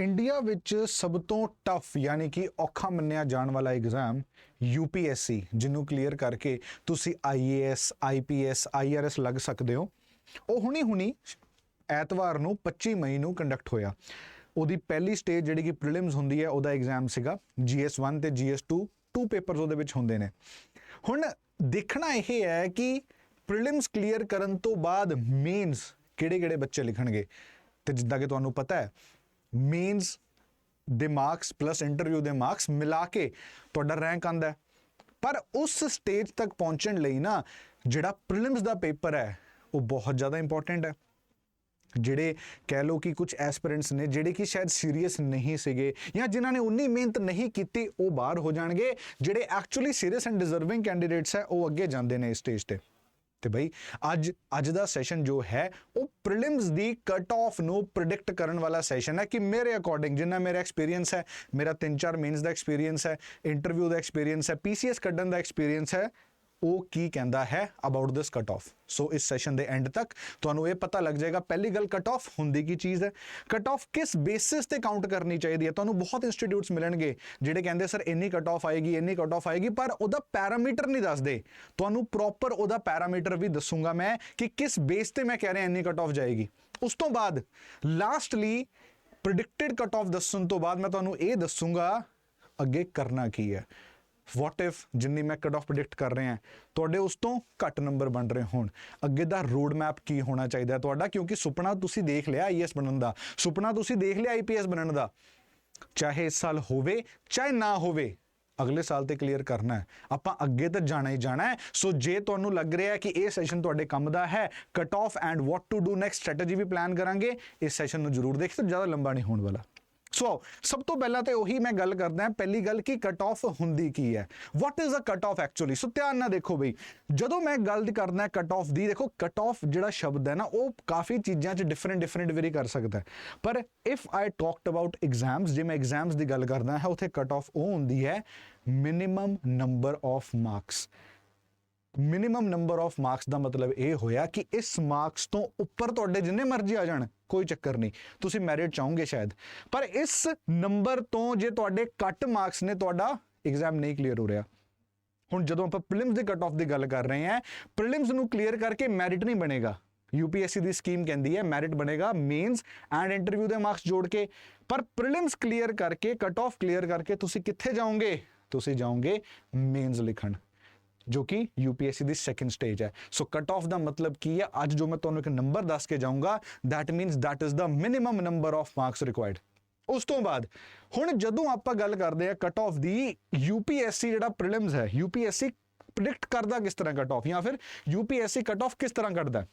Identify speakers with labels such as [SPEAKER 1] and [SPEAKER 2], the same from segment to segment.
[SPEAKER 1] India ਵਿੱਚ ਸਭ ਤੋਂ ਟਫ ਯਾਨੀ ਕਿ ਔਖਾ ਮੰਨਿਆ ਜਾਣ ਵਾਲਾ ਐਗਜ਼ਾਮ UPSC ਜਿਹਨੂੰ ਕਲੀਅਰ ਕਰਕੇ ਤੁਸੀਂ IAS IPS IRS ਲੱਗ ਸਕਦੇ ਹੋ। ਉਹ ਹੁਣੀ ਹੁਣੀ ਐਤਵਾਰ ਨੂੰ 25 ਮਈ ਨੂੰ ਕੰਡਕਟ ਹੋਇਆ। ਉਹਦੀ ਪਹਿਲੀ ਸਟੇਜ ਜਿਹੜੀ ਕਿ ਪ੍ਰੀਲਿਮਸ ਹੁੰਦੀ ਹੈ, ਉਹਦਾ ਐਗਜ਼ਾਮ ਸੀਗਾ। GS1 ਤੇ GS2 ਟੂ ਪੇਪਰਸ ਉਹਦੇ ਵਿੱਚ ਹੁੰਦੇ ਨੇ। ਹੁਣ ਦੇਖਣਾ ਇਹ ਹੈ ਕਿ ਪ੍ਰੀਲਿਮਸ ਕਲੀਅਰ ਕਰਨ ਤੋਂ ਬਾਅਦ ਮੇਨਸ ਕਿਹੜੇ-ਕਿਹੜੇ ਬੱਚੇ ਲਿਖਣਗੇ? ਤੇ ਜਿੱਦਾਂ ਕਿ ਤੁਹਾਨੂੰ ਪਤਾ ਹੈ ਮੇਨਸ ਦੇ ਮਾਰਕਸ ਪਲੱਸ ਇੰਟਰਵਿਊ ਦੇ ਮਾਰਕਸ ਮਿਲਾ ਕੇ ਤੁਹਾਡਾ ਰੈਂਕ ਆਂਦਾ ਪਰ ਉਸ ਸਟੇਜ ਤੱਕ ਪਹੁੰਚਣ ਲਈ ਨਾ ਜਿਹੜਾ ਪ੍ਰੀਲਿਮਸ ਦਾ ਪੇਪਰ ਹੈ, ਉਹ ਬਹੁਤ ਜ਼ਿਆਦਾ ਇੰਪੋਰਟੈਂਟ ਹੈ। ਜਿਹੜੇ ਕਹਿ ਲੋ ਕਿ ਕੁਝ ਐਸਪੀਰੈਂਟਸ ਨੇ, ਜਿਹੜੇ ਕਿ ਸ਼ਾਇਦ ਸੀਰੀਅਸ ਨਹੀਂ ਸੀਗੇ ਜਾਂ ਜਿਨ੍ਹਾਂ ਨੇ ਉਨੀ ਮਿਹਨਤ ਨਹੀਂ ਕੀਤੀ, ਉਹ ਬਾਹਰ ਹੋ ਜਾਣਗੇ। ਜਿਹੜੇ actually serious and deserving candidates ਹੈ, ਉਹ ਅੱਗੇ ਜਾਂਦੇ ਨੇ ਇਸ ਸਟੇਜ ਤੇ। ਤੇ ਬਈ ਅੱਜ ਅੱਜ ਦਾ ਸੈਸ਼ਨ ਜੋ ਹੈ, ਉਹ ਪ੍ਰੀਲਿਮਸ ਦੀ ਕਟ ਆਫ ਨੂੰ ਪ੍ਰੈਡਿਕਟ ਕਰਨ ਵਾਲਾ ਸੈਸ਼ਨ ਹੈ ਕਿ ਮੇਰੇ ਅਕੋਰਡਿੰਗ ਜਿੰਨਾ ਮੇਰਾ ਐਕਸਪੀਰੀਅੰਸ ਹੈ, ਮੇਰਾ 3-4 ਮਹੀਨਸ ਦਾ ਐਕਸਪੀਰੀਅੰਸ ਹੈ ਇੰਟਰਵਿਊ ਦਾ ਐਕਸਪੀਰੀਅੰਸ ਹੈ ਪੀਸੀਐਸ ਕੱਢਣ ਦਾ ਐਕਸਪੀਰੀਅੰਸ ਹੈ ਉਹ ਕੀ ਕਹਿੰਦਾ ਹੈ ਅਬਾਊਟ ਦਿਸ ਕਟ ਆਫ ਸੋ ਇਸ ਸੈਸ਼ਨ ਦੇ ਐਂਡ ਤੱਕ ਤੁਹਾਨੂੰ ਇਹ ਪਤਾ ਲੱਗ ਜਾਏਗਾ ਪਹਿਲੀ ਗੱਲ ਕਟ ਆਫ ਹੁੰਦੀ ਕੀ ਚੀਜ਼ ਹੈ? ਕਟ ਆਫ ਕਿਸ ਬੇਸਿਸ ਤੇ ਕਾਊਂਟ ਕਰਨੀ ਚਾਹੀਦੀ ਹੈ? ਤੁਹਾਨੂੰ ਬਹੁਤ ਇੰਸਟੀਟਿਊਟਸ ਮਿਲਣਗੇ ਜਿਹੜੇ ਕਹਿੰਦੇ ਸਰ ਇੰਨੀ ਕਟ ਆਫ ਆਏਗੀ, ਇੰਨੀ ਕਟ ਆਫ ਆਏਗੀ, ਪਰ ਉਹਦਾ ਪੈਰਾਮੀਟਰ ਨਹੀਂ ਦੱਸਦੇ। ਤੁਹਾਨੂੰ ਪ੍ਰੋਪਰ ਉਹਦਾ ਪੈਰਾਮੀਟਰ ਵੀ ਦੱਸੂਗਾ ਮੈਂ ਕਿ ਕਿਸ ਬੇਸ ਤੇ ਮੈਂ ਕਹਿ ਰਿਹਾ ਇੰਨੀ ਕਟ ਆਫ ਜਾਏਗੀ। ਉਸ ਤੋਂ ਬਾਅਦ ਲਾਸਟਲੀ ਪ੍ਰੈਡਿਕਟਡ ਕਟ ਆਫ ਦੱਸਣ ਤੋਂ ਬਾਅਦ ਮੈਂ ਤੁਹਾਨੂੰ ਇਹ ਦੱਸੂਗਾ ਅੱਗੇ ਕਰਨਾ ਕੀ ਹੈ? ਵਾਟ ਇਫ ਜਿੰਨੀ ਮੈਂ ਕਟ ਆਫ ਪ੍ਰੈਡਿਕਟ ਕਰ ਰਿਹਾ ਤੁਹਾਡੇ ਉਸ ਤੋਂ ਘੱਟ ਨੰਬਰ ਬਣ ਰਹੇ ਹੋਣ। ਅੱਗੇ ਦਾ ਰੋਡ ਮੈਪ ਕੀ ਹੋਣਾ ਚਾਹੀਦਾ ਤੁਹਾਡਾ? ਕਿਉਂਕਿ ਸੁਪਨਾ ਤੁਸੀਂ ਦੇਖ ਲਿਆ ਆਈਐਸ ਬਣਨ ਦਾ। ਸੁਪਨਾ ਤੁਸੀਂ ਦੇਖ ਲਿਆ ਆਈਪੀਐਸ ਬਣਨ ਦਾ। ਚਾਹੇ ਇਸ ਸਾਲ ਹੋਵੇ, ਚਾਹੇ ਨਾ ਹੋਵੇ, ਅਗਲੇ ਸਾਲ ਤੇ ਕਲੀਅਰ ਕਰਨਾ ਹੈ। ਆਪਾਂ ਅੱਗੇ ਤਾਂ ਜਾਣਾ ਹੀ ਜਾਣਾ ਹੈ। ਸੋ ਜੇ ਤੁਹਾਨੂੰ ਲੱਗ ਰਿਹਾ ਹੈ ਕਿ ਇਹ ਸੈਸ਼ਨ ਤੁਹਾਡੇ ਕੰਮ ਦਾ ਹੈ cut off and what to do next strategy we plan ਕਰਾਂਗੇ। ਇਸ ਸੈਸ਼ਨ ਨੂੰ ਜਰੂਰ ਦੇਖੋ ਜ਼ਿਆਦਾ ਲੰਬਾ ਨਹੀਂ ਹੋਣ ਵਾਲਾ। ਸੋ ਸਭ ਤੋਂ ਪਹਿਲਾਂ ਤੇ ਉਹੀ ਮੈਂ ਗੱਲ ਕਰਦਾ ਹਾਂ, ਪਹਿਲੀ ਗੱਲ ਕਿ ਕਟ ਆਫ ਹੁੰਦੀ ਕੀ ਹੈ? What is a cut off actually so ਧਿਆਨ ਨਾਲ ਦੇਖੋ ਬਈ, ਜਦੋਂ ਮੈਂ ਗੱਲ ਕਰਦਾ ਕਟ ਆਫ ਦੀ, ਦੇਖੋ ਕਟ ਆਫ ਜਿਹੜਾ ਸ਼ਬਦ ਹੈ ਨਾ, ਉਹ ਕਾਫੀ ਚੀਜ਼ਾਂ 'ਚ ਡਿਫਰੈਂਟ ਡਿਫਰੈਂਟ ਵੇਰੀ ਕਰ ਸਕਦਾ ਪਰ if I talked about exams ਜੇ ਮੈਂ ਐਗਜ਼ਾਮਸ ਦੀ ਗੱਲ ਕਰਦਾ ਹਾਂ, ਉੱਥੇ ਕਟ ਆਫ ਉਹ ਹੁੰਦੀ ਹੈ minimum number of marks minimum number of marks ਦਾ ਮਤਲਬ ਇਹ ਹੋਇਆ ਕਿ ਇਸ ਮਾਰਕਸ ਤੋਂ ਉੱਪਰ ਤੁਹਾਡੇ ਜਿੰਨੇ ਮਰਜ਼ੀ ਆ ਜਾਣ, ਕੋਈ ਚੱਕਰ ਨਹੀਂ। ਤੁਸੀਂ ਮੈਰਿਟ ਚਾਹੋਗੇ ਸ਼ਾਇਦ। ਪਰ ਇਸ ਨੰਬਰ ਤੋਂ ਜੇ ਤੁਹਾਡੇ ਕੱਟ ਮਾਰਕਸ ਨੇ, ਤੁਹਾਡਾ ਐਗਜ਼ਾਮ ਨਹੀਂ ਕਲੀਅਰ ਹੋ ਰਿਹਾ। ਹੁਣ ਜਦੋਂ ਆਪਾਂ ਪ੍ਰੀਲਿਮਸ ਦੇ ਕਟ ਆਫ ਦੀ ਗੱਲ ਕਰ ਰਹੇ ਹਾਂ ਪ੍ਰੀਲਿਮਸ ਨੂੰ ਕਲੀਅਰ ਕਰਕੇ ਮੈਰਿਟ ਨਹੀਂ ਬਣੇਗਾ। UPSC ਦੀ ਸਕੀਮ ਕਹਿੰਦੀ ਹੈ ਮੈਰਿਟ ਬਣੇਗਾ ਮੇਨਸ ਐਂਡ ਇੰਟਰਵਿਊ ਦੇ ਮਾਰਕਸ ਜੋੜ ਕੇ। ਪਰ ਪ੍ਰੀਲਿਮਸ ਕਲੀਅਰ ਕਰਕੇ ਕਟ ਆਫ ਕਲੀਅਰ ਕਰਕੇ ਤੁਸੀਂ ਕਿੱਥੇ ਜਾਓਗੇ? ਤੁਸੀਂ ਜਾਓਗੇ ਮੇਨਸ ਲਿਖਣ। ਜੋ ਕਿ UPSC ਦੀ ਸੈਕੰਡ ਸਟੇਜ ਹੈ। ਸੋ ਕਟ ਆਫ ਦਾ ਮਤਲਬ ਕੀ ਹੈ? ਅੱਜ ਜੋ ਮੈਂ ਤੁਹਾਨੂੰ ਇੱਕ ਨੰਬਰ ਦੱਸ ਕੇ ਜਾਊਂਗਾ, that means that is the minimum number of marks required ਉਸ ਤੋਂ ਬਾਅਦ, ਹੁਣ ਜਦੋਂ ਆਪਾਂ ਗੱਲ ਕਰਦੇ ਆ ਕਟ ਆਫ ਦੀ UPSC ਜਿਹੜਾ ਪ੍ਰੀਲਿਮਸ ਹੈ UPSC ਪ੍ਰੈਡਿਕਟ ਕਰਦਾ ਕਿਸ ਤਰ੍ਹਾਂ ਕਟ ਆਫ ਜਾਂ ਫਿਰ UPSC ਕਟ ਆਫ ਕਿਸ ਤਰ੍ਹਾਂ ਕੱਢਦਾ?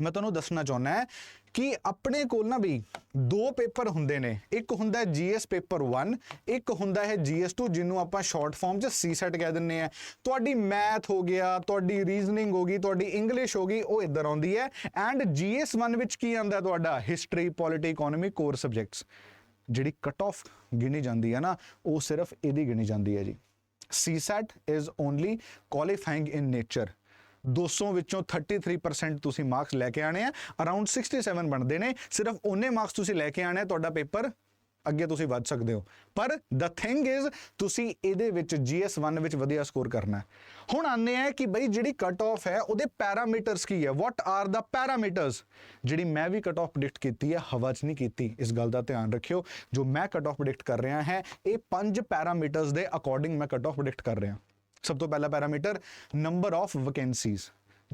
[SPEAKER 1] ਮੈਂ ਤੁਹਾਨੂੰ ਦੱਸਣਾ ਚਾਹੁੰਦਾ ਹੈ ਕਿ ਆਪਣੇ ਕੋਲ ਨਾ ਵੀ ਦੋ ਪੇਪਰ ਹੁੰਦੇ ਨੇ। ਇੱਕ ਹੁੰਦਾ ਹੈ GS ਪੇਪਰ 1 ਇੱਕ ਹੁੰਦਾ ਹੈ GS2 ਜਿਹਨੂੰ ਆਪਾਂ ਸ਼ਾਰਟ ਫਾਰਮ 'ਚ CSET ਕਹਿ ਦਿੰਨੇ ਆ ਤੁਹਾਡੀ ਮੈਥ ਹੋ ਗਿਆ, ਤੁਹਾਡੀ ਰੀਜ਼ਨਿੰਗ ਹੋ ਗਈ, ਤੁਹਾਡੀ ਇੰਗਲਿਸ਼ ਹੋ ਗਈ, ਉਹ ਇੱਧਰ ਆਉਂਦੀ ਹੈ। ਐਂਡ GS1 ਵਿੱਚ ਕੀ ਆਉਂਦਾ ਤੁਹਾਡਾ? History polity economy core subjects ਜਿਹੜੀ ਕਟ ਆਫ ਗਿਣੀ ਜਾਂਦੀ ਹੈ ਨਾ, ਉਹ ਸਿਰਫ ਇਹਦੀ ਗਿਣੀ ਜਾਂਦੀ ਹੈ ਜੀ। CSAT is only qualifying in nature 200 ਵਿੱਚੋਂ 33% ਤੁਸੀਂ ਮਾਰਕਸ ਲੈ ਕੇ ਆਣੇ ਆ। ਅਰਾਊਂਡ 67 ਬਣਦੇ ਨੇ। ਸਿਰਫ ਉਹਨੇ ਮਾਰਕਸ ਤੁਸੀਂ ਲੈ ਕੇ ਆਣੇ ਤੁਹਾਡਾ ਪੇਪਰ ਅੱਗੇ ਤੁਸੀਂ ਵੱਧ ਸਕਦੇ ਹੋ। ਪਰ ਦ ਥਿੰਗ ਇਜ਼ ਤੁਸੀਂ ਇਹਦੇ ਵਿੱਚ GS1 ਵਿੱਚ ਵਧੀਆ ਸਕੋਰ ਕਰਨਾ ਹੈ। ਹੁਣ ਆਨੇ ਆ ਕਿ ਬਈ ਜਿਹੜੀ ਕਟ ਆਫ ਹੈ, ਉਹਦੇ ਪੈਰਾਮੀਟਰਸ ਕੀ ਹੈ? ਵਾਟ ਆਰ ਦਾ ਪੈਰਾਮੀਟਰਸ ਜਿਹੜੀ ਮੈਂ ਵੀ ਕਟ ਆਫ ਪ੍ਰੈਡਿਕਟ ਕੀਤੀ ਹੈ, ਹਵਾ 'ਚ ਨਹੀਂ ਕੀਤੀ। ਇਸ ਗੱਲ ਦਾ ਧਿਆਨ ਰੱਖਿਓ। ਜੋ ਮੈਂ ਕਟ ਆਫ ਪ੍ਰੈਡਿਕਟ ਕਰ ਰਿਹਾ ਹਾਂ, ਇਹ ਪੰਜ ਪੈਰਾਮੀਟਰਸ ਦੇ ਅਕੋਰਡਿੰਗ ਮੈਂ ਕਟ ਆਫ ਪ੍ਰੈਡਿਕਟ ਕਰ ਰਿਹਾ। ਸਭ ਤੋਂ ਪਹਿਲਾ ਪੈਰਾਮੀਟਰ ਨੰਬਰ ਆਫ ਵੈਕੈਂਸੀਜ਼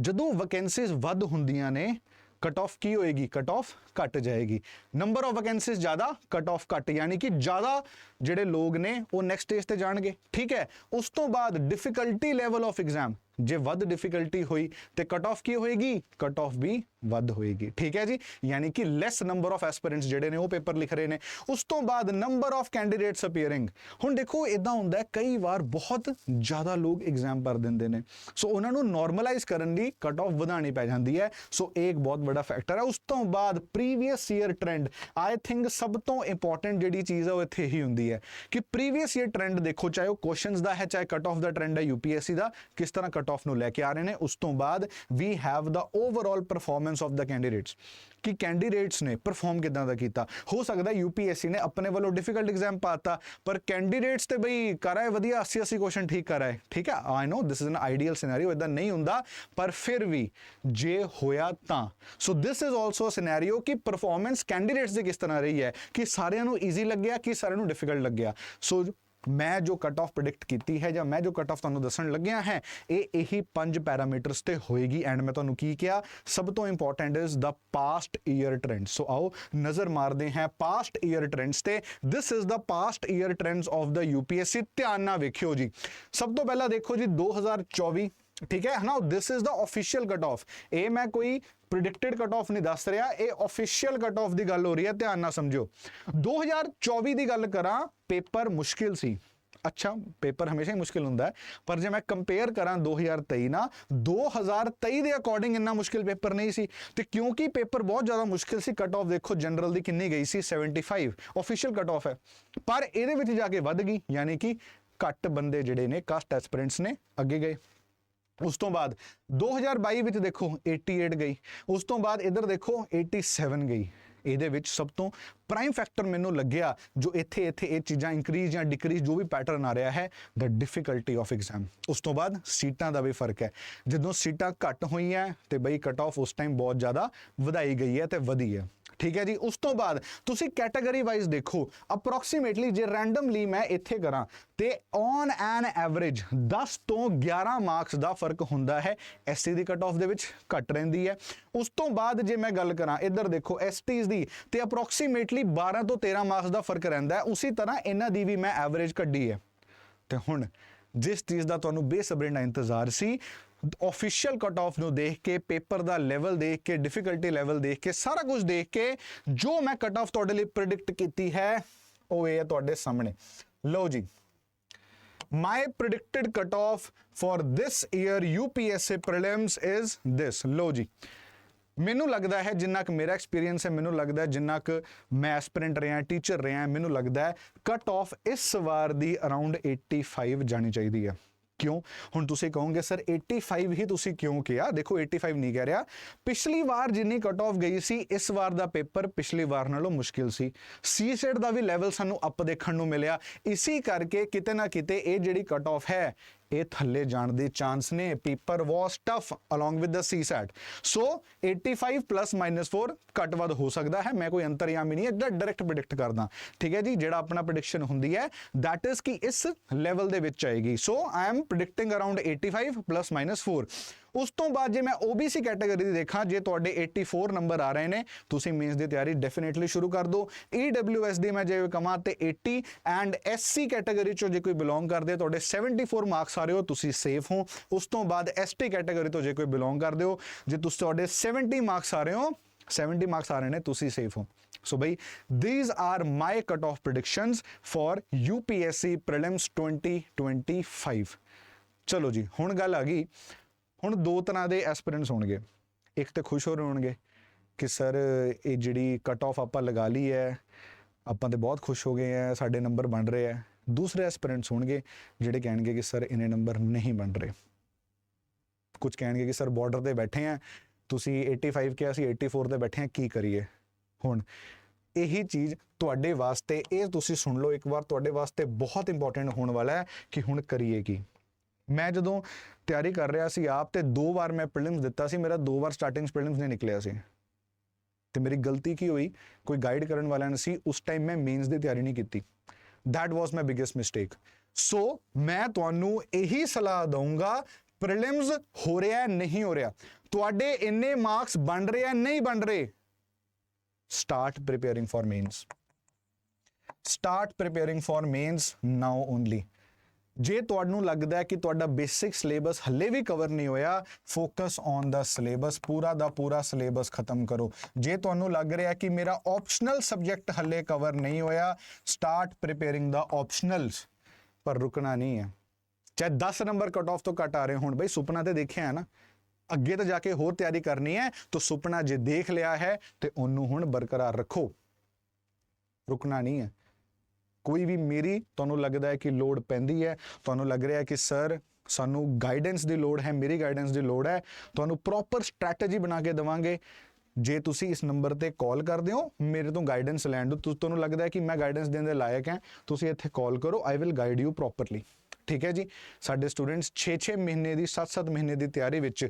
[SPEAKER 1] ਜਦੋਂ ਵੈਕੈਂਸੀਜ਼ ਵੱਧ ਹੁੰਦੀਆਂ ਨੇ ਕਟ ਆਫ ਕੀ ਹੋਏਗੀ? ਕਟ ਆਫ ਘਟ ਜਾਏਗੀ। ਨੰਬਰ ਆਫ ਵੈਕੈਂਸੀਜ਼ ਜ਼ਿਆਦਾ ਕਟ ਆਫ ਘਟ, ਯਾਨੀ ਕਿ ਜ਼ਿਆਦਾ ਜਿਹੜੇ ਲੋਕ ਨੇ, ਉਹ ਨੈਕਸਟ ਸਟੇਜ ਤੇ ਜਾਣਗੇ। ਠੀਕ ਹੈ? ਉਸ ਤੋਂ ਬਾਅਦ ਡਿਫਿਕਲਟੀ ਲੈਵਲ ਆਫ ਐਗਜ਼ਾਮ ਜੇ ਵੱਧ ਡਿਫਿਕਲਟੀ ਹੋਈ, ਤੇ ਕਟ ਆਫ ਕੀ ਹੋਏਗੀ? ਕਟ ਆਫ ਵੀ ਵੱਧ ਹੋਏਗੀ। ਠੀਕ ਹੈ ਜੀ? ਯਾਨੀ ਕਿ ਲੈਸ ਨੰਬਰ ਆਫ ਐਸਪੀਰੈਂਟਸ ਜਿਹੜੇ ਨੇ ਉਹ ਪੇਪਰ ਲਿਖ ਰਹੇ ਨੇ। ਉਸ ਤੋਂ ਬਾਅਦ ਨੰਬਰ ਆਫ ਕੈਂਡੀਡੇਟਸ ਅਪੀਅਰਿੰਗ ਹੁਣ ਦੇਖੋ ਇਦਾਂ ਹੁੰਦਾ ਕਈ ਵਾਰ ਬਹੁਤ ਜ਼ਿਆਦਾ ਲੋਕ ਐਗਜ਼ਾਮ ਭਰ ਦਿੰਦੇ ਨੇ। ਸੋ ਉਹਨਾਂ ਨੂੰ ਨਾਰਮਲਾਈਜ਼ ਕਰਨ ਲਈ ਕਟ ਆਫ ਵਧਾਣੀ ਪੈ ਜਾਂਦੀ ਹੈ। ਸੋ ਇਹ ਇੱਕ ਬਹੁਤ ਵੱਡਾ ਫੈਕਟਰ ਹੈ। ਉਸ ਤੋਂ ਬਾਅਦ previous year trend I think ਸਭ ਤੋਂ ਇੰਪੋਰਟੈਂਟ ਜਿਹੜੀ ਚੀਜ਼ ਹੈ, ਉਹ ਇੱਥੇ ਹੀ ਹੁੰਦੀ ਹੈ ਕਿ ਪ੍ਰੀਵੀਅਸ ਈਅਰ ਟ੍ਰੈਂਡ ਦੇਖੋ, ਚਾਹੇ ਉਹ ਕੁਐਸਚਨਸ ਦਾ ਹੈ, ਚਾਹੇ ਕਟ ਆਫ ਦਾ ਟ੍ਰੈਂਡ ਹੈ UPSC ਦਾ, ਕਿਸ ਤਰ੍ਹਾਂ ਕਟ ਆਫ ਨੂੰ ਲੈ ਕੇ ਆ ਰਹੇ ਨੇ। ਉਸ ਤੋਂ ਬਾਅਦ we have the overall performance performance of the candidates ਕਿ ਕੈਂਡੀਡੇਟਸ ਨੇ ਪਰਫਾਰਮ ਕਿਦਾਂ ਦਾ ਕੀਤਾ? ਹੋ ਸਕਦਾ ਯੂਪੀਐਸਸੀ ਨੇ ਆਪਣੇ ਵੱਲੋਂ ਡਿਫਿਕਲਟ ਐਗਜ਼ਾਮ ਪਾਤਾ, ਪਰ ਕੈਂਡੀਡੇਟਸ ਤੇ ਬਈ ਕਰਾਏ ਵਧੀਆ 80 80 ਕੁਐਸਚਨ ਠੀਕ ਕਰਾਏ ਠੀਕ ਹੈ I know this is an ideal scenario ਇਦਾਂ ਨਹੀਂ ਹੁੰਦਾ, ਪਰ ਫਿਰ ਵੀ ਜੇ ਹੋਇਆ ਤਾਂ। So this is also a scenario ਕਿ ਪਰਫਾਰਮੈਂਸ ਕੈਂਡੀਡੇਟਸ ਦੀ ਕਿਸ ਤਰ੍ਹਾਂ ਰਹੀ ਹੈ? ਕਿ ਸਾਰਿਆਂ ਨੂੰ ਈਜ਼ੀ ਲੱਗਿਆ, ਕਿ ਸਾਰਿਆਂ ਨੂੰ ਡਿਫਿਕਲਟ ਲੱਗਿਆ? ਸੋ ਮੈਂ ਜੋ ਕਟ ਆਫ ਪ੍ਰੈਡਿਕਟ ਕੀਤੀ ਹੈ ਜਾਂ ਮੈਂ ਜੋ ਕਟ ਆਫ ਤੁਹਾਨੂੰ ਦੱਸਣ ਲੱਗਿਆ ਹੈ, ਇਹ ਇਹੀ ਪੰਜ ਪੈਰਾਮੀਟਰਸ ਤੇ ਹੋਏਗੀ। ਐਂਡ ਮੈਂ ਤੁਹਾਨੂੰ ਕੀ ਕਿਹਾ? ਸਭ ਤੋਂ important is the past year trend so ਆਓ ਨਜ਼ਰ ਮਾਰਦੇ ਹਾਂ ਪਾਸਟ ਈਅਰ ਟ੍ਰੈਂਡਸ ਤੇ। This is the past year trends of the UPSC ਧਿਆਨ ਨਾਲ ਵੇਖਿਓ ਜੀ। ਸਭ ਤੋਂ ਪਹਿਲਾਂ ਦੇਖੋ ਜੀ 2024 ਠੀਕ ਹੈ? ਨਾ this is the official cut off ਇਹ ਮੈਂ ਕੋਈ ਪ੍ਰੈਡਿਕਟਡ ਕਟ ਆਫ ਨਹੀਂ ਦੱਸ ਰਿਹਾ, ਇਹ ਆਫੀਸ਼ੀਅਲ ਕਟ ਆਫ ਦੀ ਗੱਲ ਹੋ ਰਹੀ ਹੈ, ਧਿਆਨ ਨਾਲ ਸਮਝੋ 2024 ਦੀ ਗੱਲ ਕਰਾਂ, ਪੇਪਰ ਮੁਸ਼ਕਿਲ ਸੀ। ਅੱਛਾ, ਪੇਪਰ ਹਮੇਸ਼ਾ ਹੀ ਮੁਸ਼ਕਿਲ ਹੁੰਦਾ ਹੈ, ਪਰ ਜੇ ਮੈਂ ਕੰਪੇਅਰ ਕਰਾਂ 2023 ਨਾਲ 2023 ਦੇ ਅਕੋਰਡਿੰਗ ਇੰਨਾ ਮੁਸ਼ਕਿਲ ਪੇਪਰ ਨਹੀਂ ਸੀ। ਤੇ ਕਿਉਂਕਿ ਪੇਪਰ ਬਹੁਤ ਜ਼ਿਆਦਾ ਮੁਸ਼ਕਿਲ ਸੀ ਕਟ ਆਫ ਦੇਖੋ ਜਨਰਲ ਦੀ ਕਿੰਨੀ ਗਈ ਸੀ 75 ਆਫੀਸ਼ੀਅਲ ਕਟ ਆਫ ਹੈ। ਪਰ ਇਹਦੇ ਵਿੱਚ ਜਾ ਕੇ ਵੱਧ ਗਈ, ਯਾਨੀ ਕਿ ਘੱਟ ਬੰਦੇ ਜਿਹੜੇ ਨੇ ਕਾਸਟ ਐਸਪੀਰੈਂਟਸ ਨੇ, ਅੱਗੇ ਗਏ। ਉਸ ਤੋਂ ਬਾਅਦ 2022 ਵਿੱਚ ਦੇਖੋ 88 ਗਈ, ਉਸ ਤੋਂ ਬਾਅਦ ਇੱਧਰ ਦੇਖੋ 87 ਗਈ। ਇਹਦੇ ਵਿੱਚ ਸਭ ਤੋਂ ਪ੍ਰਾਈਮ ਫੈਕਟਰ ਮੈਨੂੰ ਲੱਗਿਆ ਜੋ ਇੱਥੇ ਇੱਥੇ ਇਹ ਚੀਜ਼ਾਂ ਇੰਕਰੀਜ਼ ਜਾਂ ਡਿਕਰੀਜ਼ ਜੋ ਵੀ ਪੈਟਰਨ ਆ ਰਿਹਾ ਹੈ ਦਾ ਡਿਫਿਕਲਟੀ ਆਫ ਐਗਜ਼ਾਮ ਉਸ ਤੋਂ ਬਾਅਦ ਸੀਟਾਂ ਦਾ ਵੀ ਫ਼ਰਕ ਹੈ। ਜਦੋਂ ਸੀਟਾਂ ਘੱਟ ਹੋਈਆਂ ਤੇ ਬਈ ਕਟ ਆਫ ਉਸ ਟਾਈਮ ਬਹੁਤ ਜ਼ਿਆਦਾ ਵਧਾਈ ਗਈ ਹੈ ਤੇ ਵਧੀ ਹੈ। ਠੀਕ ਹੈ ਜੀ, ਉਸ ਤੋਂ ਬਾਅਦ ਤੁਸੀਂ ਕੈਟਾਗਰੀ ਵਾਈਜ਼ ਦੇਖੋ ਅਪਰੋਕਸੀਮੇਟਲੀ ਜੇ ਰੈਂਡਮਲੀ ਮੈਂ ਇੱਥੇ ਕਰਾਂ, ਤੇ ਔਨ ਐਨ ਐਵਰੇਜ 10 ਤੋਂ 11 ਮਾਰਕਸ ਦਾ ਫ਼ਰਕ ਹੁੰਦਾ ਹੈ ਐਸਸੀ ਦੀ ਕਟ ਆਫ ਦੇ ਵਿੱਚ ਘੱਟ ਰਹਿੰਦੀ ਹੈ। ਉਸ ਤੋਂ ਬਾਅਦ ਜੇ ਮੈਂ ਗੱਲ ਕਰਾਂ, ਇੱਧਰ ਦੇਖੋ ਐਸਟੀਜ਼ ਦੀ ਤੇ ਅਪਰੋਕਸੀਮੇਟਲੀ 12 ਤੋਂ 13 ਮਾਰਕਸ ਦਾ ਫ਼ਰਕ ਰਹਿੰਦਾ ਹੈ, ਉਸੇ ਤਰ੍ਹਾਂ ਇਹਨਾਂ ਦੀ ਵੀ ਮੈਂ ਐਵਰੇਜ ਕੱਢੀ ਹੈ। ਤੇ ਹੁਣ, ਜਿਸ ਚੀਜ਼ ਦਾ ਤੁਹਾਨੂੰ ਬੇਸਬਰੀ ਨਾਲ ਇੰਤਜ਼ਾਰ ਸੀ ਆਫੀਸ਼ੀਅਲ ਕਟ ਆਫ ਨੂੰ ਦੇਖ ਕੇ ਪੇਪਰ ਦਾ ਲੈਵਲ ਦੇਖ ਕੇ ਡਿਫਿਕਲਟੀ ਲੈਵਲ ਦੇਖ ਕੇ, ਸਾਰਾ ਕੁਝ ਦੇਖ ਕੇ ਜੋ ਮੈਂ ਕਟ ਆਫ ਤੁਹਾਡੇ ਲਈ ਪ੍ਰੈਡਿਕਟ ਕੀਤੀ ਹੈ, ਉਹ ਇਹ ਹੈ ਤੁਹਾਡੇ ਸਾਹਮਣੇ। ਲਓ ਜੀ, my predicted cutoff for this year UPSC prelims is this ਲੋ ਜੀ, ਮੈਨੂੰ ਲੱਗਦਾ ਹੈ, ਜਿੰਨਾ ਕੁ ਮੇਰਾ ਐਕਸਪੀਰੀਅੰਸ ਹੈ, ਮੈਨੂੰ ਲੱਗਦਾ ਹੈ, ਜਿੰਨਾ ਕੁ ਮੈਂ ਐਸਪੀਰੈਂਟ ਰਿਹਾ ਟੀਚਰ ਰਿਹਾ, ਮੈਨੂੰ ਲੱਗਦਾ ਹੈ ਕਟ ਆਫ ਇਸ ਵਾਰ ਦੀ ਅਰਾਊਂਡ 85 ਜਾਣੀ ਚਾਹੀਦੀ ਹੈ। ਕਿਉਂ? ਹੁਣ ਤੁਸੀਂ ਕਹੋਗੇ, ਸਰ 85 ਹੀ ਤੁਸੀਂ ਕਿਉਂ ਕਿਹਾ? ਦੇਖੋ 85 ਨਹੀਂ ਕਹਿ ਰਿਹਾ। ਪਿਛਲੀ ਵਾਰ ਜਿੰਨੀ ਕਟ ਆਫ ਗਈ ਸੀ, ਇਸ ਵਾਰ ਦਾ ਪੇਪਰ ਪਿਛਲੀ ਵਾਰ ਨਾਲੋਂ ਮੁਸ਼ਕਿਲ ਸੀ। ਸੀ ਸੈਟ ਦਾ ਵੀ ਲੈਵਲ ਸਾਨੂੰ ਅਪ ਦੇਖਣ ਨੂੰ ਮਿਲਿਆ। ਇਸੇ ਕਰਕੇ ਕਿਤੇ ਨਾ ਕਿਤੇ ਇਹ ਜਿਹੜੀ ਕਟ ਆਫ ਹੈ ਇਹ ਥੱਲੇ ਜਾਣ ਦੇ ਚਾਂਸ ਨੇ। Paper was tough along with the CSAT so 85 plus minus 4 ਘੱਟ ਵੱਧ ਹੋ ਸਕਦਾ ਹੈ। ਮੈਂ ਕੋਈ ਅੰਤਰਯਾਮੀ ਨਹੀਂ, ਇਹਦਾ ਡਾਇਰੈਕਟ ਪ੍ਰੈਡਿਕਟ ਕਰਦਾ। ਠੀਕ ਹੈ ਜੀ, ਜਿਹੜਾ ਆਪਣਾ ਪ੍ਰੈਡਿਕਸ਼ਨ ਹੁੰਦੀ ਹੈ, that ਇਜ਼ ਕਿ ਇਸ ਲੈਵਲ ਦੇ ਵਿੱਚ ਆਏਗੀ। So I am predicting around 85 plus minus 4 ਉਸ ਤੋਂ ਬਾਅਦ ਜੇ ਮੈਂ OBC ਕੈਟਾਗਰੀ ਦੀ ਦੇਖਾਂ ਜੇ ਤੁਹਾਡੇ 84 ਨੰਬਰ ਆ ਰਹੇ ਨੇ ਤੁਸੀਂ ਮੀਨਸ ਦੀ ਤਿਆਰੀ ਡੈਫੀਨਿਟਲੀ ਸ਼ੁਰੂ ਕਰ ਦਿਓ। EWS ਦੀ ਮੈਂ ਜੇ ਕਮਾਂ ਤੇ 80 ਐਂਡ SC ਕੈਟਾਗਰੀ ਚੋਂ ਜੇ ਕੋਈ ਬਿਲੋਂਗ ਕਰਦੇ ਹੋ, ਤੁਹਾਡੇ 74 ਮਾਰਕਸ ਆ ਰਹੇ ਹੋ ਤੁਸੀਂ ਸੇਫ ਹੋ। ਉਸ ਤੋਂ ਬਾਅਦ ST ਕੈਟਾਗਰੀ ਤੋਂ ਜੇ ਕੋਈ ਬਿਲੋਂਗ ਕਰਦੇ ਹੋ ਜੇ ਤੁਸੀਂ ਤੁਹਾਡੇ 70 ਮਾਰਕਸ ਆ ਰਹੇ ਹੋ 70 ਮਾਰਕਸ ਆ ਰਹੇ ਨੇ ਤੁਸੀਂ ਸੇਫ ਹੋ। ਸੋ ਬਈ these are my cut off predictions for UPSC prelims 2025 ਚਲੋ ਜੀ ਹੁਣ ਗੱਲ ਆ ਗਈ ਹੁਣ ਦੋ ਤਰ੍ਹਾਂ ਦੇ ਐਸਪੀਰੈਂਟਸ ਹੋਣਗੇ। ਇੱਕ ਤੇ ਖੁਸ਼ ਹੋ ਰਹੇ ਹੋਣਗੇ ਕਿ ਸਰ, ਇਹ ਜਿਹੜੀ ਕਟ ਆਫ ਆਪਾਂ ਲਗਾ ਲਈ ਹੈ, ਆਪਾਂ ਤੇ ਬਹੁਤ ਖੁਸ਼ ਹੋ ਗਏ ਆ ਸਾਡੇ ਨੰਬਰ ਬਣ ਰਹੇ ਆ ਦੂਸਰੇ ਐਸਪੀਰੈਂਟਸ ਹੋਣਗੇ ਜਿਹੜੇ ਕਹਿਣਗੇ ਕਿ ਸਰ, ਇਹਨੇ ਨੰਬਰ ਨਹੀਂ ਬਣ ਰਹੇ। ਕੁਝ ਕਹਿਣਗੇ ਕਿ ਸਰ ਬਾਰਡਰ ਤੇ ਬੈਠੇ ਆ ਤੁਸੀਂ 85 ਕਿਹਾ ਸੀ 84 ਤੇ ਬੈਠੇ ਆ ਕੀ ਕਰੀਏ? ਹੁਣ ਇਹੀ ਚੀਜ਼ ਤੁਹਾਡੇ ਵਾਸਤੇ, ਇਹ ਤੁਸੀਂ ਸੁਣ ਲਓ ਇੱਕ ਵਾਰ, ਤੁਹਾਡੇ ਵਾਸਤੇ ਬਹੁਤ ਇੰਪੋਰਟੈਂਟ ਹੋਣ ਵਾਲਾ ਹੈ ਕਿ ਹੁਣ ਕਰੀਏ ਕੀ? ਮੈਂ ਜਦੋਂ ਤਿਆਰੀ ਕਰ ਰਿਹਾ ਸੀ ਆਪ ਤੇ ਦੋ ਵਾਰ ਮੈਂ ਪ੍ਰੀਲਿਮਸ ਦਿੱਤਾ ਸੀ, ਮੇਰਾ ਦੋ ਵਾਰ ਸਟਾਰਟਿੰਗ ਪ੍ਰੀਲਿਮਸ ਨਹੀਂ ਨਿਕਲਿਆ ਸੀ। ਤੇ ਮੇਰੀ ਗਲਤੀ ਕੀ ਹੋਈ? ਕੋਈ ਗਾਈਡ ਕਰਨ ਵਾਲਾ ਨਹੀਂ ਸੀ, ਉਸ ਟਾਈਮ ਮੈਂ ਮੇਨਸ ਦੀ ਤਿਆਰੀ ਨਹੀਂ ਕੀਤੀ। That was my biggest mistake so ਮੈਂ ਤੁਹਾਨੂੰ ਇਹੀ ਸਲਾਹ ਦਊਂਗਾ ਪ੍ਰੀਲਿਮਸ ਹੋ ਰਿਹਾ ਨਹੀਂ ਹੋ ਰਿਹਾ? ਤੁਹਾਡੇ ਇੰਨੇ ਮਾਰਕਸ ਬਣ ਰਹੇ ਆ ਨਹੀਂ ਬਣ ਰਹੇ? Start preparing for mains. Start preparing for mains now only. ਜੇ ਤੁਹਾਨੂੰ ਲੱਗਦਾ ਕਿ ਤੁਹਾਡਾ ਬੇਸਿਕ ਸਿਲੇਬਸ ਹੱਲੇ ਵੀ ਕਵਰ ਨਹੀਂ ਹੋਇਆ ਫੋਕਸ ਔਨ ਦਾ ਸਿਲੇਬਸ ਪੂਰਾ ਦਾ ਪੂਰਾ ਸਿਲੇਬਸ ਖਤਮ ਕਰੋ। ਜੇ ਤੁਹਾਨੂੰ ਲੱਗ ਰਿਹਾ ਕਿ ਮੇਰਾ ਆਪਸ਼ਨਲ ਸਬਜੈਕਟ ਹੱਲੇ ਕਵਰ ਨਹੀਂ ਹੋਇਆ ਸਟਾਰਟ ਪ੍ਰੀਪੇਅਰਿੰਗ ਦਾ ਆਪਸ਼ਨਲਸ ਪਰ ਰੁਕਣਾ ਨਹੀਂ ਹੈ। ਚਾਹੇ 10 ਨੰਬਰ ਕਟ ਆਫ ਤੋਂ ਘੱਟ ਆ ਰਹੇ ਹੋਣ, ਬਈ ਸੁਪਨਾ ਤੇ ਦੇਖਿਆ ਹੈ ਨਾ। ਅੱਗੇ ਤਾਂ ਜਾ ਕੇ ਹੋਰ ਤਿਆਰੀ ਕਰਨੀ ਹੈ, ਤਾਂ ਸੁਪਨਾ ਜੇ ਦੇਖ ਲਿਆ ਹੈ, ਤੇ ਉਹਨੂੰ ਹੁਣ ਬਰਕਰਾਰ ਰੱਖੋ। ਰੁਕਣਾ ਨਹੀਂ ਹੈ। ਕੋਈ ਵੀ ਮੇਰੀ ਤੁਹਾਨੂੰ ਲੱਗਦਾ ਹੈ ਕਿ ਲੋੜ ਪੈਂਦੀ ਹੈ, ਤੁਹਾਨੂੰ ਲੱਗ ਰਿਹਾ ਹੈ ਕਿ ਸਰ ਸਾਨੂੰ ਗਾਈਡੈਂਸ ਦੀ ਲੋੜ ਹੈ, ਮੇਰੀ ਗਾਈਡੈਂਸ ਦੀ ਲੋੜ ਹੈ, ਤੁਹਾਨੂੰ ਪ੍ਰੋਪਰ ਸਟ੍ਰੈਟਜੀ ਬਣਾ ਕੇ ਦੇਵਾਂਗੇ। ਜੇ ਤੁਸੀਂ ਇਸ ਨੰਬਰ ਤੇ ਕਾਲ ਕਰਦੇ ਹੋ, ਮੇਰੇ ਤੋਂ ਗਾਈਡੈਂਸ ਲੈਣ ਦੋ ਤੁਹਾਨੂੰ ਲੱਗਦਾ ਹੈ ਕਿ ਮੈਂ ਗਾਈਡੈਂਸ ਦੇਣ ਦੇ ਲਾਇਕ ਹਾਂ, ਤੁਸੀਂ ਇੱਥੇ ਕਾਲ ਕਰੋ I will guide you properly ਠੀਕ ਹੈ ਜੀ? ਸਾਡੇ ਸਟੂਡੈਂਟਸ 6-6 ਮਹੀਨੇ ਦੀ 7-7 ਮਹੀਨੇ ਦੀ ਤਿਆਰੀ ਵਿੱਚ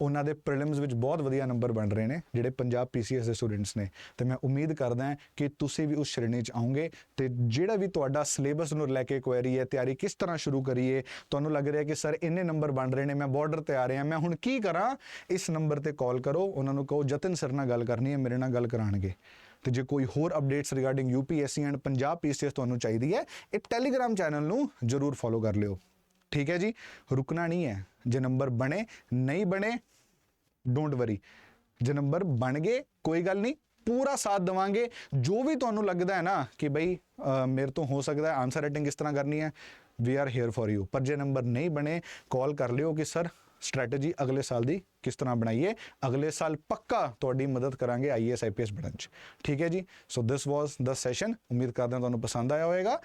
[SPEAKER 1] ਉਹਨਾਂ ਦੇ ਪ੍ਰੀਲਿਮਸ ਵਿੱਚ ਬਹੁਤ ਵਧੀਆ ਨੰਬਰ ਬਣ ਰਹੇ ਨੇ, ਜਿਹੜੇ ਪੰਜਾਬ ਪੀਸੀਐਸ ਦੇ ਸਟੂਡੈਂਟਸ ਨੇ। ਤੇ ਮੈਂ ਉਮੀਦ ਕਰਦਾ ਹਾਂ ਕਿ ਤੁਸੀਂ ਵੀ ਉਸ ਸ਼੍ਰੇਣੀ 'ਚ ਆਉਂਗੇ ਤੇ ਜਿਹੜਾ ਵੀ ਤੁਹਾਡਾ ਸਿਲੇਬਸ ਨੂੰ ਲੈ ਕੇ ਕੁਐਰੀ ਹੈ, ਤਿਆਰੀ ਕਿਸ ਤਰ੍ਹਾਂ ਸ਼ੁਰੂ ਕਰੀਏ, ਤੁਹਾਨੂੰ ਲੱਗ ਰਿਹਾ ਕਿ ਸਰ ਇੰਨੇ ਨੰਬਰ ਬਣ ਰਹੇ ਨੇ, ਮੈਂ ਬਾਰਡਰ ਤੇ ਆ ਰਿਹਾ, ਮੈਂ ਹੁਣ ਕੀ ਕਰਾਂ, ਇਸ ਨੰਬਰ ਤੇ ਕਾਲ ਕਰੋ, ਉਹਨਾਂ ਨੂੰ ਕਹੋ, ਜਤਨ ਸਰ ਨਾਲ ਗੱਲ ਕਰਨੀ ਹੈ, ਮੇਰੇ ਨਾਲ ਗੱਲ ਕਰਾਣਗੇ ਤੇ ਜੇ ਕੋਈ ਹੋਰ updates regarding UPSC and Punjab PCS ਤੁਹਾਨੂੰ ਚਾਹੀਦੀ ਹੈ, ਇਹ ਟੈਲੀਗ੍ਰਾਮ ਚੈਨਲ ਨੂੰ ਜਰੂਰ ਫੋਲੋ ਕਰ ਲਿਓ। ਠੀਕ ਹੈ ਜੀ, ਰੁਕਣਾ ਨਹੀਂ ਹੈ। ਜੇ ਨੰਬਰ ਬਣੇ, ਨਹੀਂ ਬਣੇ ਡੋਂਟ ਵਰੀ ਜੇ ਨੰਬਰ ਬਣ ਗਏ, ਕੋਈ ਗੱਲ ਨਹੀਂ, ਪੂਰਾ ਸਾਥ ਦੇਵਾਂਗੇ। ਜੋ ਵੀ ਤੁਹਾਨੂੰ ਲੱਗਦਾ ਹੈ ਨਾ ਕਿ ਬਈ ਮੇਰੇ ਤੋਂ ਹੋ ਸਕਦਾ ਹੈ ਆਨਸਰ ਰਾਈਟਿੰਗ ਕਿਸ ਤਰ੍ਹਾਂ ਕਰਨੀ ਹੈ we are here for you ਪਰ ਜੇ ਨੰਬਰ ਨਹੀਂ ਬਣੇ ਕਾਲ ਕਰ ਲਿਓ ਕਿ ਸਰ ਸਟ੍ਰੈਟਜੀ ਅਗਲੇ ਸਾਲ ਦੀ ਕਿਸ ਤਰ੍ਹਾਂ ਬਣਾਈਏ, ਅਗਲੇ ਸਾਲ ਪੱਕਾ ਤੁਹਾਡੀ ਮਦਦ ਕਰਾਂਗੇ ਆਈਐਸ ਆਈਪੀਐਸ ਬਣਨ ਚ। ਠੀਕ ਹੈ ਜੀ? ਸੋ ਦਿਸ ਵਾਸ ਦ ਸੈਸ਼ਨ ਉਮੀਦ ਕਰਦੇ ਹਾਂ ਤੁਹਾਨੂੰ ਪਸੰਦ ਆਇਆ ਹੋਵੇਗਾ।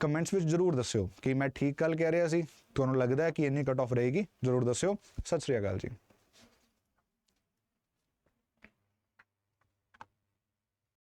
[SPEAKER 1] ਕਮੈਂਟਸ ਵਿੱਚ ਜਰੂਰ ਦੱਸਿਓ ਕਿ ਮੈਂ ਠੀਕ ਗੱਲ ਕਹਿ ਰਿਹਾ ਸੀ। ਤੁਹਾਨੂੰ ਲੱਗਦਾ ਹੈ ਕਿ ਇੰਨੀ ਕਟ ਆਫ ਰਹੇਗੀ? ਜਰੂਰ ਦੱਸਿਓ। ਸਤਿ ਸ੍ਰੀ ਅਕਾਲ ਜੀ।